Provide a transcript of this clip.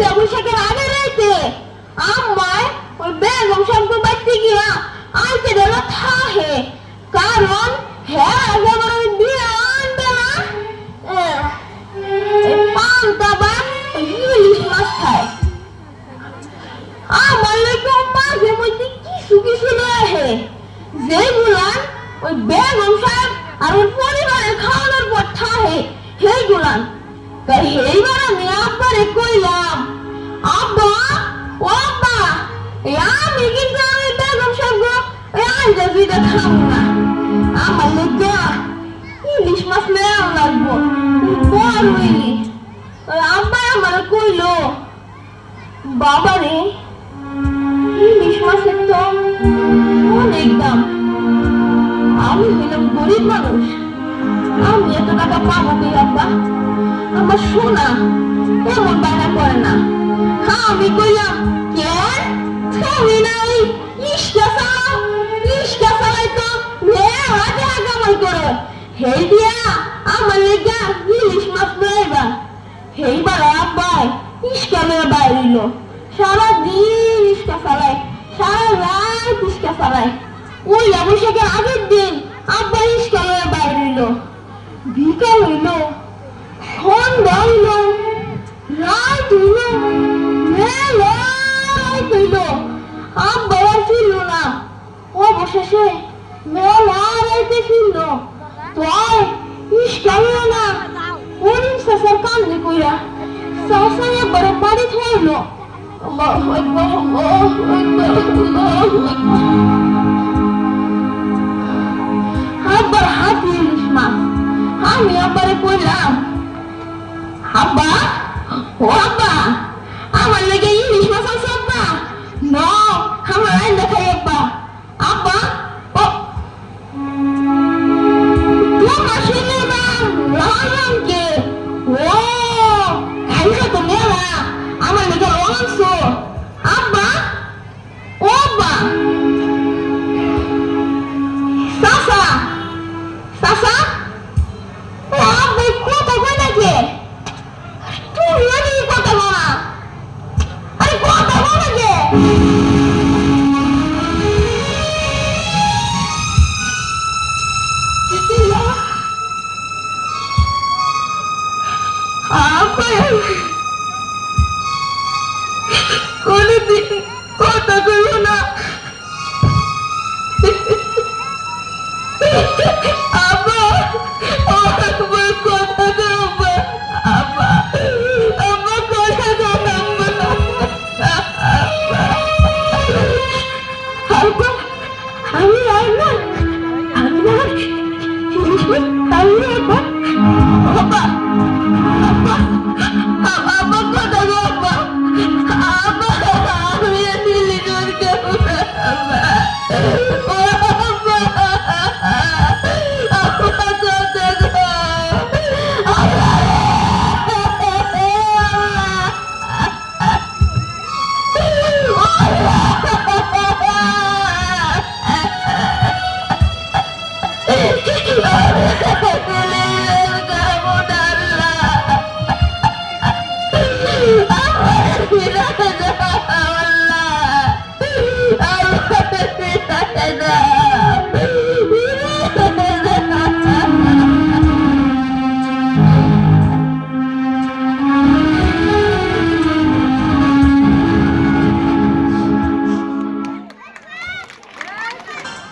영상을 안해낼 때 엄마 맨 영상도 빠지기야 아이들 내가 타해 가론 해야겠어 미안하나 빵따바 이글리시 마스타에 아 말레도 মাঝে মধ্যে কিছু কিছু রয়ে যেগুলান ওই ব্যাগ অংশ আর ওর পরিবারের খাওয়ানোর তাই এইবার আমি আব্বারে কইলাম, আব্বা, ও আব্বা আমি কিন্তু আমি বেগম সাহেব আইজা বিদা খাব না। আমার লাগবো বড় ইলিশ আব্বা আমার কইলো বাবা রে ইলিশ মাছের তো অনেক দাম। আমি হইলাম গরিব মানুষ। আমি এত টাকা পাবো কি আব্বা? সোনা এমন বায়না করে না আমি কইলাম কে তুমি নাই ইস্কা চালাও ইস্কা চালাই তো মেয়ে হাতে কামাই করো হেই দিয়া আমার লেগা ইলিশ মাছ লইবা সেইবার আব্বাই ইস্কা লয়ে বাইরিল সারা দিন ইস্কা চালায় সারা রাত ইস্কা চালায় ওই অভিষেকের আগের দিন আব্বা ইস্কা লয়ে বাইরিল বিকাল হইল রাত হইল মেলায় হইল ফিরল না অবশেষে মেলা ফিরল তো ইস্কা না. Sasaya barang-bari tayo. Allahu Akbar, Allahu Akbar, Allahu Akbar. Habar hati Rishma. আমি আব্বারে কইলাম আব্বা ও আব্বা আমার লেগে ইলিশ মাছ আছে আব্বা ন আমার আইন দেখাই আব্বা আব্বা কোনদিন কথা কইব